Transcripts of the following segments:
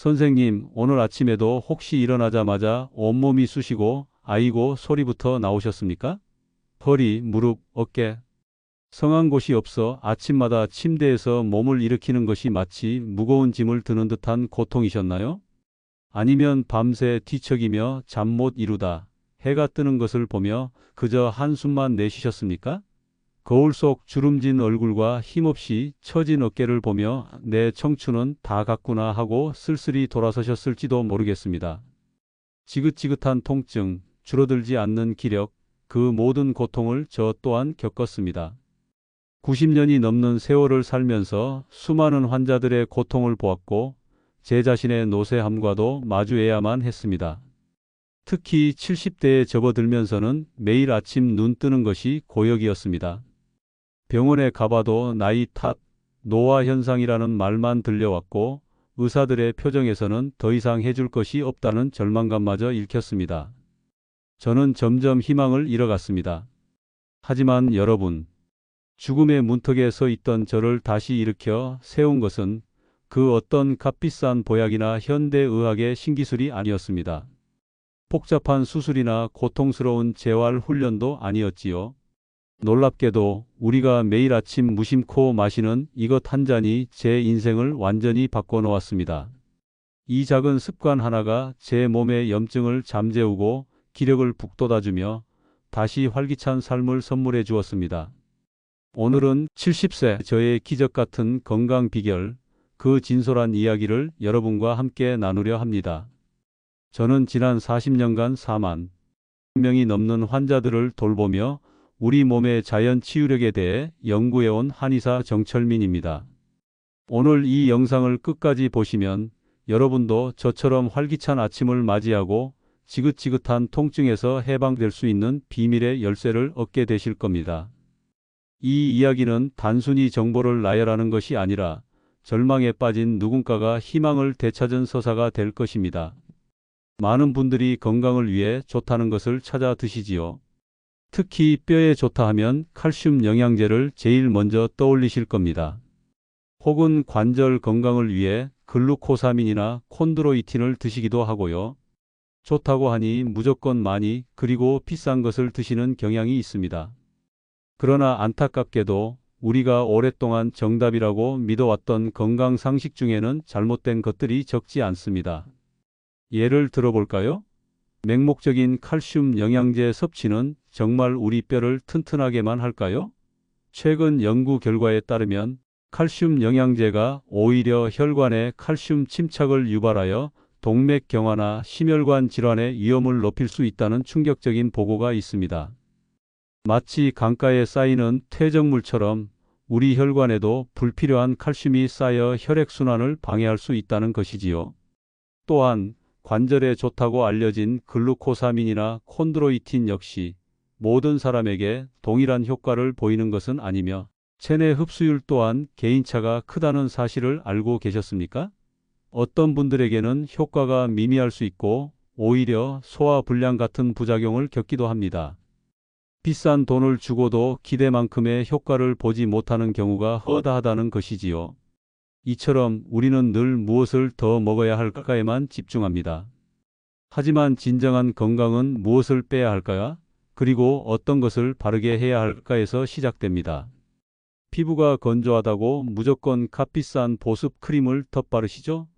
선생님, 오늘 아침에도 혹시 일어나자마자 온몸이 쑤시고 아이고 소리부터 나오셨습니까? 허리, 무릎, 어깨. 성한 곳이 없어 아침마다 침대에서 몸을 일으키는 것이 마치 무거운 짐을 드는 듯한 고통이셨나요? 아니면 밤새 뒤척이며 잠 못 이루다 해가 뜨는 것을 보며 그저 한숨만 내쉬셨습니까? 거울 속 주름진 얼굴과 힘없이 처진 어깨를 보며 내 청춘은 다 갔구나 하고 쓸쓸히 돌아서셨을지도 모르겠습니다. 지긋지긋한 통증, 줄어들지 않는 기력, 그 모든 고통을 저 또한 겪었습니다. 90년이 넘는 세월을 살면서 수많은 환자들의 고통을 보았고 제 자신의 노쇠함과도 마주해야만 했습니다. 특히 70대에 접어들면서는 매일 아침 눈 뜨는 것이 고역이었습니다. 병원에 가봐도 나이 탓, 노화 현상이라는 말만 들려왔고 의사들의 표정에서는 더 이상 해줄 것이 없다는 절망감마저 읽혔습니다. 저는 점점 희망을 잃어갔습니다. 하지만 여러분, 죽음의 문턱에 서 있던 저를 다시 일으켜 세운 것은 그 어떤 값비싼 보약이나 현대의학의 신기술이 아니었습니다. 복잡한 수술이나 고통스러운 재활 훈련도 아니었지요. 놀랍게도 우리가 매일 아침 무심코 마시는 이것 한 잔이 제 인생을 완전히 바꿔놓았습니다. 이 작은 습관 하나가 제 몸의 염증을 잠재우고 기력을 북돋아주며 다시 활기찬 삶을 선물해 주었습니다. 오늘은 70세 저의 기적 같은 건강 비결, 그 진솔한 이야기를 여러분과 함께 나누려 합니다. 저는 지난 40년간 4만 명이 넘는 환자들을 돌보며 우리 몸의 자연 치유력에 대해 연구해온 한의사 정철민입니다. 오늘 이 영상을 끝까지 보시면 여러분도 저처럼 활기찬 아침을 맞이하고 지긋지긋한 통증에서 해방될 수 있는 비밀의 열쇠를 얻게 되실 겁니다. 이 이야기는 단순히 정보를 나열하는 것이 아니라 절망에 빠진 누군가가 희망을 되찾은 서사가 될 것입니다. 많은 분들이 건강을 위해 좋다는 것을 찾아 드시지요. 특히 뼈에 좋다 하면 칼슘 영양제를 제일 먼저 떠올리실 겁니다. 혹은 관절 건강을 위해 글루코사민이나 콘드로이틴을 드시기도 하고요. 좋다고 하니 무조건 많이 그리고 비싼 것을 드시는 경향이 있습니다. 그러나 안타깝게도 우리가 오랫동안 정답이라고 믿어왔던 건강 상식 중에는 잘못된 것들이 적지 않습니다. 예를 들어볼까요? 맹목적인 칼슘 영양제 섭취는 정말 우리 뼈를 튼튼하게만 할까요? 최근 연구 결과에 따르면 칼슘 영양제가 오히려 혈관에 칼슘 침착을 유발하여 동맥경화나 심혈관 질환의 위험을 높일 수 있다는 충격적인 보고가 있습니다. 마치 강가에 쌓이는 퇴적물처럼 우리 혈관에도 불필요한 칼슘이 쌓여 혈액순환을 방해할 수 있다는 것이지요. 또한 관절에 좋다고 알려진 글루코사민이나 콘드로이틴 역시 모든 사람에게 동일한 효과를 보이는 것은 아니며 체내 흡수율 또한 개인차가 크다는 사실을 알고 계셨습니까? 어떤 분들에게는 효과가 미미할 수 있고 오히려 소화 불량 같은 부작용을 겪기도 합니다. 비싼 돈을 주고도 기대만큼의 효과를 보지 못하는 경우가 허다하다는 것이지요. 이처럼 우리는 늘 무엇을 더 먹어야 할까에만 집중합니다. 하지만 진정한 건강은 무엇을 빼야 할까요? 그리고 어떤 것을 바르게 해야 할까에서 시작됩니다. 피부가 건조하다고 무조건 값비싼 보습 크림을 덧바르시죠?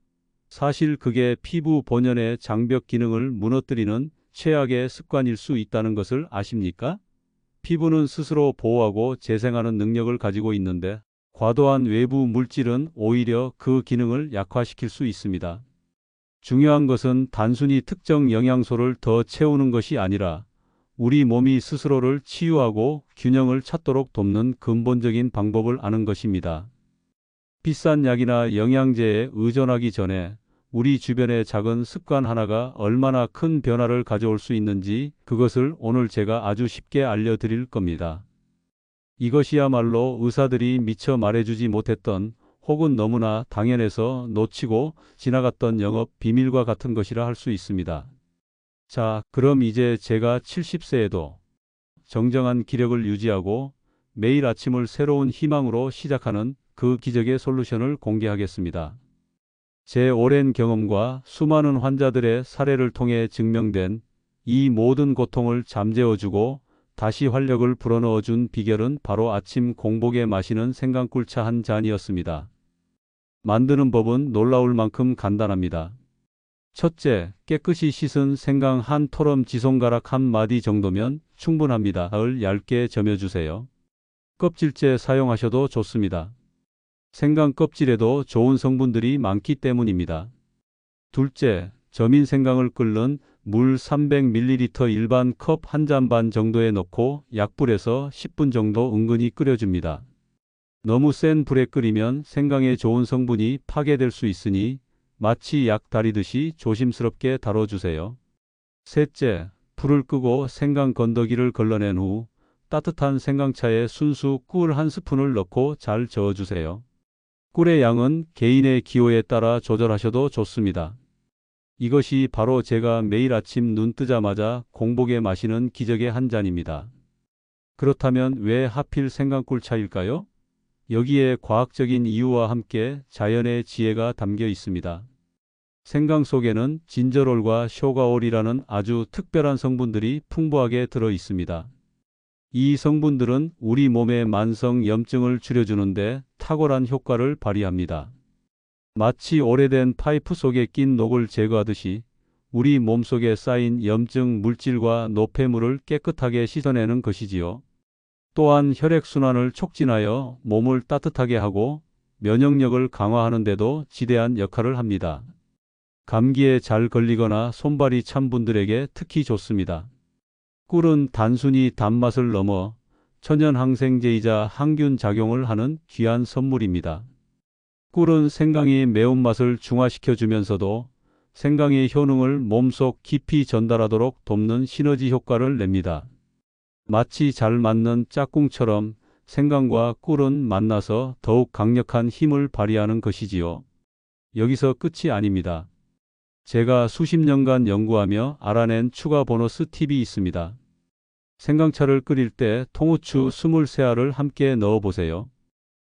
사실 그게 피부 본연의 장벽 기능을 무너뜨리는 최악의 습관일 수 있다는 것을 아십니까? 피부는 스스로 보호하고 재생하는 능력을 가지고 있는데 과도한 외부 물질은 오히려 그 기능을 약화시킬 수 있습니다. 중요한 것은 단순히 특정 영양소를 더 채우는 것이 아니라 우리 몸이 스스로를 치유하고 균형을 찾도록 돕는 근본적인 방법을 아는 것입니다. 비싼 약이나 영양제에 의존하기 전에 우리 주변의 작은 습관 하나가 얼마나 큰 변화를 가져올 수 있는지 그것을 오늘 제가 아주 쉽게 알려드릴 겁니다. 이것이야말로 의사들이 미처 말해주지 못했던 혹은 너무나 당연해서 놓치고 지나갔던 영업 비밀과 같은 것이라 할 수 있습니다. 자, 그럼 이제 제가 70세에도 정정한 기력을 유지하고 매일 아침을 새로운 희망으로 시작하는 그 기적의 솔루션을 공개하겠습니다. 제 오랜 경험과 수많은 환자들의 사례를 통해 증명된 이 모든 고통을 잠재워주고 다시 활력을 불어넣어준 비결은 바로 아침 공복에 마시는 생강꿀차 한 잔이었습니다. 만드는 법은 놀라울 만큼 간단합니다. 첫째, 깨끗이 씻은 생강 한 토럼 지손가락 한 마디 정도면 충분합니다. 을 얇게 점여주세요. 껍질째 사용하셔도 좋습니다. 생강 껍질에도 좋은 성분들이 많기 때문입니다. 둘째, 점인 생강을 끓는 물 300ml 일반 컵 한 잔 반 정도에 넣고 약불에서 10분 정도 은근히 끓여줍니다. 너무 센 불에 끓이면 생강의 좋은 성분이 파괴될 수 있으니 마치 약 다리듯이 조심스럽게 다뤄주세요. 셋째, 불을 끄고 생강 건더기를 걸러낸 후 따뜻한 생강차에 순수 꿀 한 스푼을 넣고 잘 저어주세요. 꿀의 양은 개인의 기호에 따라 조절하셔도 좋습니다. 이것이 바로 제가 매일 아침 눈 뜨자마자 공복에 마시는 기적의 한 잔입니다. 그렇다면 왜 하필 생강꿀 차일까요? 여기에 과학적인 이유와 함께 자연의 지혜가 담겨 있습니다. 생강 속에는 진저롤과 쇼가올이라는 아주 특별한 성분들이 풍부하게 들어 있습니다. 이 성분들은 우리 몸의 만성 염증을 줄여주는데 탁월한 효과를 발휘합니다. 마치 오래된 파이프 속에 낀 녹을 제거하듯이 우리 몸속에 쌓인 염증 물질과 노폐물을 깨끗하게 씻어내는 것이지요. 또한 혈액순환을 촉진하여 몸을 따뜻하게 하고 면역력을 강화하는 데도 지대한 역할을 합니다. 감기에 잘 걸리거나 손발이 찬 분들에게 특히 좋습니다. 꿀은 단순히 단맛을 넘어 천연 항생제이자 항균 작용을 하는 귀한 선물입니다. 꿀은 생강의 매운맛을 중화시켜 주면서도 생강의 효능을 몸속 깊이 전달하도록 돕는 시너지 효과를 냅니다. 마치 잘 맞는 짝꿍처럼 생강과 꿀은 만나서 더욱 강력한 힘을 발휘하는 것이지요. 여기서 끝이 아닙니다. 제가 수십 년간 연구하며 알아낸 추가 보너스 팁이 있습니다. 생강차를 끓일 때 통후추 23알을 함께 넣어보세요.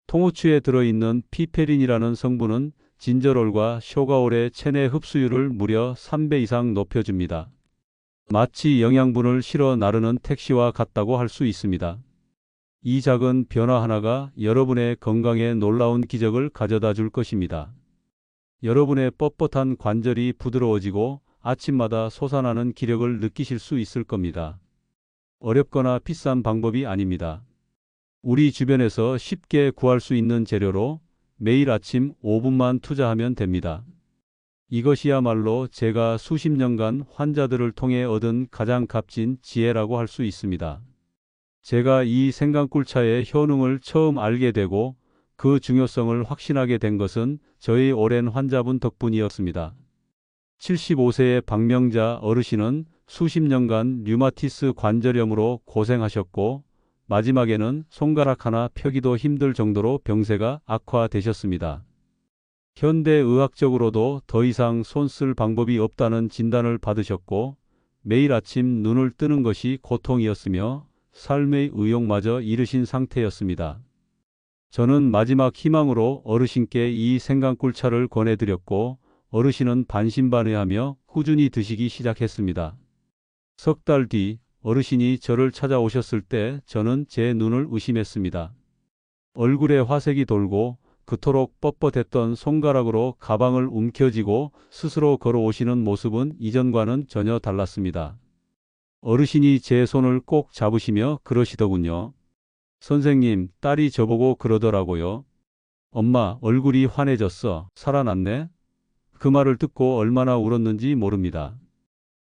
통후추에 들어있는 피페린이라는 성분은 진저롤과 쇼가올의 체내 흡수율을 무려 3배 이상 높여줍니다. 마치 영양분을 실어 나르는 택시와 같다고 할 수 있습니다. 이 작은 변화 하나가 여러분의 건강에 놀라운 기적을 가져다 줄 것입니다. 여러분의 뻣뻣한 관절이 부드러워지고 아침마다 솟아나는 기력을 느끼실 수 있을 겁니다. 어렵거나 비싼 방법이 아닙니다. 우리 주변에서 쉽게 구할 수 있는 재료로 매일 아침 5분만 투자하면 됩니다. 이것이야말로 제가 수십 년간 환자들을 통해 얻은 가장 값진 지혜라고 할 수 있습니다. 제가 이 생강꿀차의 효능을 처음 알게 되고 그 중요성을 확신하게 된 것은 저희 오랜 환자분 덕분이었습니다. 75세의 박명자 어르신은 수십 년간 류마티스 관절염으로 고생하셨고 마지막에는 손가락 하나 펴기도 힘들 정도로 병세가 악화되셨습니다. 현대의학적으로도 더 이상 손 쓸 방법이 없다는 진단을 받으셨고 매일 아침 눈을 뜨는 것이 고통이었으며 삶의 의욕마저 잃으신 상태였습니다. 저는 마지막 희망으로 어르신께 이 생강꿀차를 권해드렸고 어르신은 반신반의하며 꾸준히 드시기 시작했습니다. 석 달 뒤 어르신이 저를 찾아오셨을 때 저는 제 눈을 의심했습니다. 얼굴에 화색이 돌고 그토록 뻣뻣했던 손가락으로 가방을 움켜쥐고 스스로 걸어오시는 모습은 이전과는 전혀 달랐습니다. 어르신이 제 손을 꼭 잡으시며 그러시더군요. 선생님, 딸이 저보고 그러더라고요. 엄마, 얼굴이 환해졌어. 살아났네? 그 말을 듣고 얼마나 울었는지 모릅니다.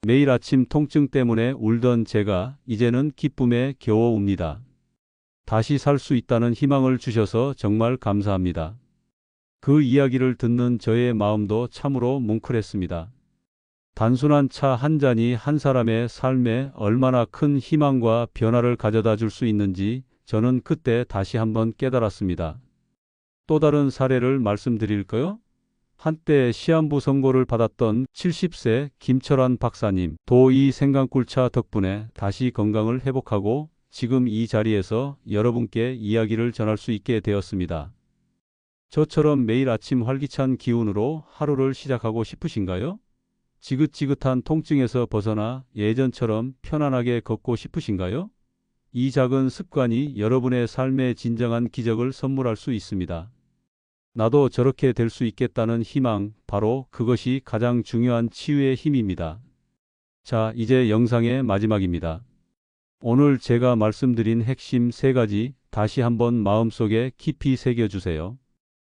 매일 아침 통증 때문에 울던 제가 이제는 기쁨에 겨워 웁니다. 다시 살 수 있다는 희망을 주셔서 정말 감사합니다. 그 이야기를 듣는 저의 마음도 참으로 뭉클했습니다. 단순한 차 한 잔이 한 사람의 삶에 얼마나 큰 희망과 변화를 가져다 줄 수 있는지 저는 그때 다시 한번 깨달았습니다. 또 다른 사례를 말씀드릴까요? 한때 시한부 선고를 받았던 70세 김철환 박사님, 도 이 생강꿀차 덕분에 다시 건강을 회복하고 지금 이 자리에서 여러분께 이야기를 전할 수 있게 되었습니다. 저처럼 매일 아침 활기찬 기운으로 하루를 시작하고 싶으신가요? 지긋지긋한 통증에서 벗어나 예전처럼 편안하게 걷고 싶으신가요? 이 작은 습관이 여러분의 삶의 진정한 기적을 선물할 수 있습니다. 나도 저렇게 될 수 있겠다는 희망, 바로 그것이 가장 중요한 치유의 힘입니다. 자, 이제 영상의 마지막입니다. 오늘 제가 말씀드린 핵심 세 가지 다시 한번 마음속에 깊이 새겨주세요.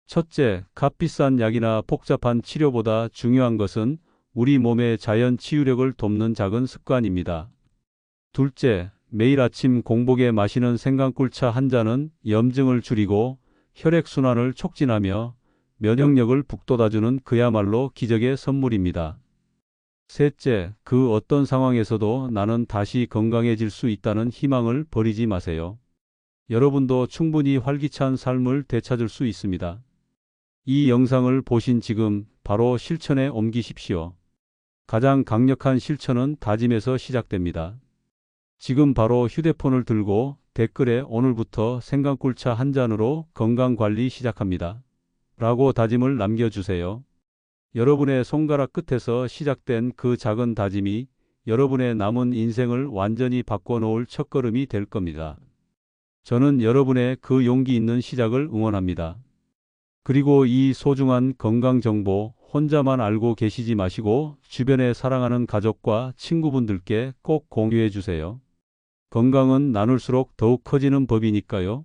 첫째, 값비싼 약이나 복잡한 치료보다 중요한 것은 우리 몸의 자연 치유력을 돕는 작은 습관입니다. 둘째, 매일 아침 공복에 마시는 생강꿀차 한 잔은 염증을 줄이고 혈액순환을 촉진하며 면역력을 북돋아주는 그야말로 기적의 선물입니다. 셋째, 그 어떤 상황에서도 나는 다시 건강해질 수 있다는 희망을 버리지 마세요. 여러분도 충분히 활기찬 삶을 되찾을 수 있습니다. 이 영상을 보신 지금 바로 실천에 옮기십시오. 가장 강력한 실천은 다짐에서 시작됩니다. 지금 바로 휴대폰을 들고 댓글에 오늘부터 생강꿀차 한 잔으로 건강관리 시작합니다. 라고 다짐을 남겨주세요. 여러분의 손가락 끝에서 시작된 그 작은 다짐이 여러분의 남은 인생을 완전히 바꿔놓을 첫걸음이 될 겁니다. 저는 여러분의 그 용기 있는 시작을 응원합니다. 그리고 이 소중한 건강 정보 혼자만 알고 계시지 마시고 주변에 사랑하는 가족과 친구분들께 꼭 공유해 주세요. 건강은 나눌수록 더욱 커지는 법이니까요.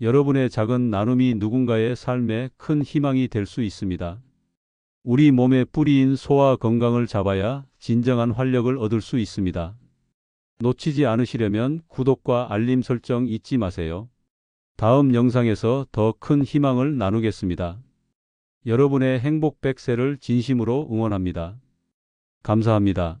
여러분의 작은 나눔이 누군가의 삶에 큰 희망이 될 수 있습니다. 우리 몸의 뿌리인 소화 건강을 잡아야 진정한 활력을 얻을 수 있습니다. 놓치지 않으시려면 구독과 알림 설정 잊지 마세요. 다음 영상에서 더 큰 희망을 나누겠습니다. 여러분의 행복 백세를 진심으로 응원합니다. 감사합니다.